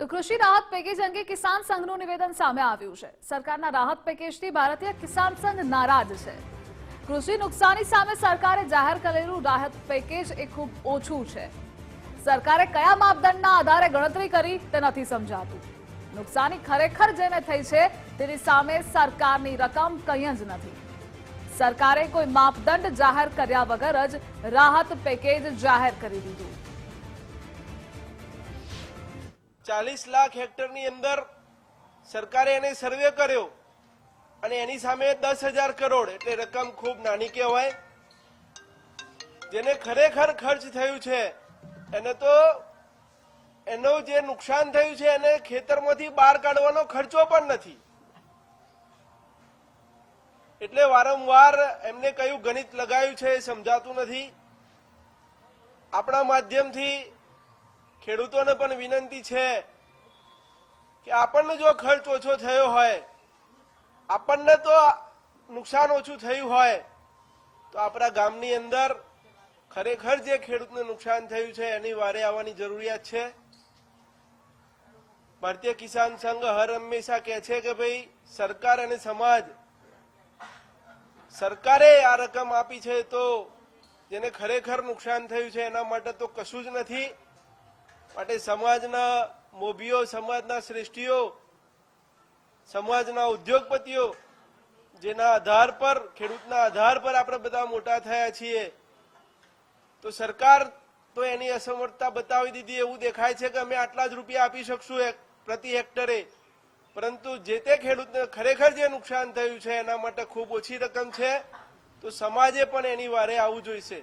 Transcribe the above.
તો કૃષિ રાહત પેકેજ અંગે કિસાન સંઘનું નિવેદન સામે આવ્યું છે. સરકારના રાહત પેકેજથી ભારતીય કિસાન સંઘ નારાજ છે. કૃષિ નુકસાની સામે સરકારે જાહેર કરેલું રાહત પેકેજ એ ખૂબ ઓછું છે. સરકારે કયા માપદંડના આધારે ગણતરી કરી તે નથી સમજાતું. નુકસાની ખરેખર જેને થઈ છે તેની સામે સરકારની રકમ કંઈ જ નથી. સરકારે કોઈ માપદંડ જાહેર કર્યા વગર જ રાહત પેકેજ જાહેર કરી દીધું. ચાલીસ લાખ હેક્ટરની અંદર સરકારે એને સર્વે કર્યો અને એની સામે દસ હજાર કરોડ એટલે રકમ ખૂબ નાની કહેવાય. જેને ખરેખર ખર્ચ થયું છે, એને તો એનું જે નુકસાન થયું છે, એને ખેતરમાંથી બહાર કાઢવાનો ખર્ચો પણ નથી. એટલે વારંવાર એમને કયું ગણિત લગાયું છે એ સમજાતું નથી. આપણા માધ્યમથી ખેડૂતોને પણ વિનંતી છે કે આપણને જો ખર્ચ ઓછો થયો હોય, આપણને તો નુકસાન ઓછું થયું હોય, તો આપણા ગામની અંદર ખરેખર જે ખેડૂતને નુકસાન થયું છે એની વારે આવવાની જરૂરિયાત છે. ભારતીય કિસાન સંઘ હર હંમેશા કહે છે કે ભાઈ, સરકાર અને સમાજ સરકારે આ રકમ આપી છે તો જેને ખરેખર નુકસાન થયું છે એના માટે તો કશું જ નથી. માટે સમાજના મોભીઓ, સમાજના શ્રેષ્ઠીઓ, સમાજના ઉદ્યોગપતિઓ, જેના આધાર પર, ખેડૂતના આધાર પર આપણે બધા મોટા થયા છીએ, તો સરકાર તો એની અસમર્થતા બતાવી દીધી, એવું દેખાય છે કે અમે આટલા જ રૂપિયા આપી શકશું પ્રતિ હેક્ટરે. પરંતુ જે તે ખેડૂતને ખરેખર જે નુકસાન થયું છે, એના માટે ખૂબ ઓછી રકમ છે, તો સમાજે પણ એની વારે આવવું જોઈશે.